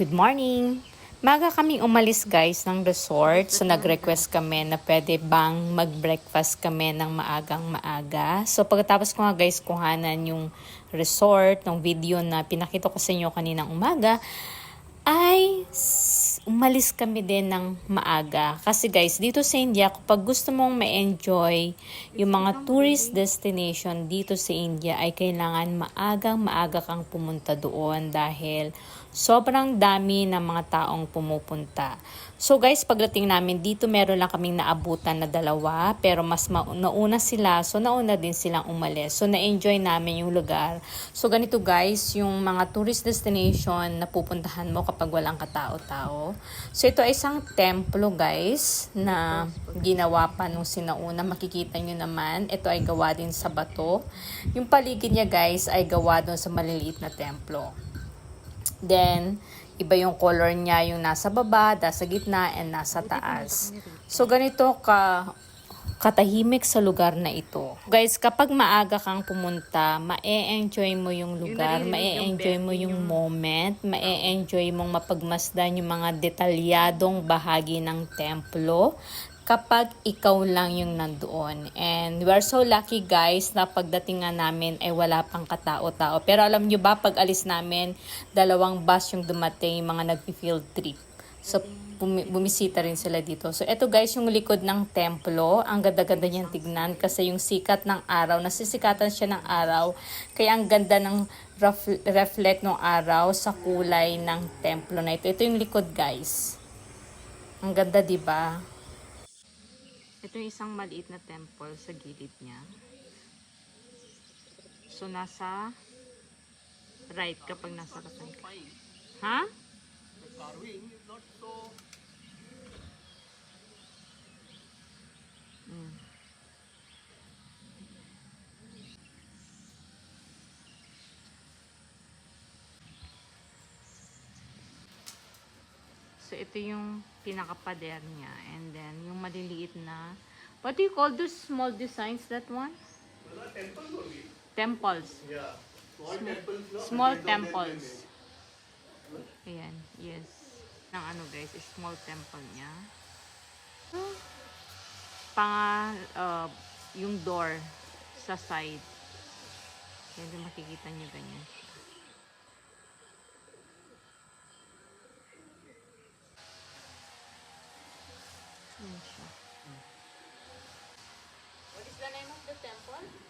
Good morning! Maga kaming umalis guys ng resort. So nag-request kami na pwede bang mag-breakfast kami ng maagang maaga. So pagkatapos ko nga guys kuhanan yung resort, ng video na pinakita ko sa inyo kaninang umaga, umalis kami din ng maaga. Kasi guys, dito sa India, kapag gusto mong ma-enjoy yung mga tourist destination dito sa India, ay kailangan maagang maaga kang pumunta doon dahil sobrang dami ng mga taong pumupunta. So guys, pagdating namin dito, meron lang kaming naabutan na dalawa, pero mas ma- nauna sila, so nauna din silang umalis. So na-enjoy namin yung lugar. So ganito guys, yung mga tourist destination na pupuntahan mo kapag walang katao-tao. So ito ay isang templo guys, na ginawa pa nung sinauna. Makikita nyo naman, ito ay gawa din sa bato. Yung paligid niya guys ay gawa doon sa maliliit na templo. Then, iba yung color niya, yung nasa baba, nasa gitna, and nasa taas. So, ganito ka katahimik sa lugar na ito. Guys, kapag maaga kang pumunta, ma-enjoy mo yung lugar, ma-enjoy mo yung moment, ma-enjoy mong mapagmasdan yung mga detalyadong bahagi ng templo kapag ikaw lang yung nandoon. And we are so lucky guys na pagdating nga namin ay wala pang katao-tao. Pero alam nyo ba, pag alis namin, dalawang bus yung dumating, yung mga nag-field trip. So, bumisita rin sila dito. So, eto guys, yung likod ng templo. Ang ganda-ganda niyang tignan kasi yung sikat ng araw, nasisikatan siya ng araw. Kaya ang ganda ng ref- reflect ng araw sa kulay ng templo na ito. Ito yung likod guys. Ang ganda, di ba? Ito yung isang maliit na temple sa gilid niya. So, nasa right kapag nasa kasan ka. Ha? Mm. So, ito yung pinakapader niya. And then, yung maliliit na... What do you call those small designs, that one? temples only. Temples. Yeah. Small temples. No? Small temples. Ayan, yes. Ng ano guys, small temple niya. Pang, uh, yung door sa side. Yan makikita niyo ganyan. temple.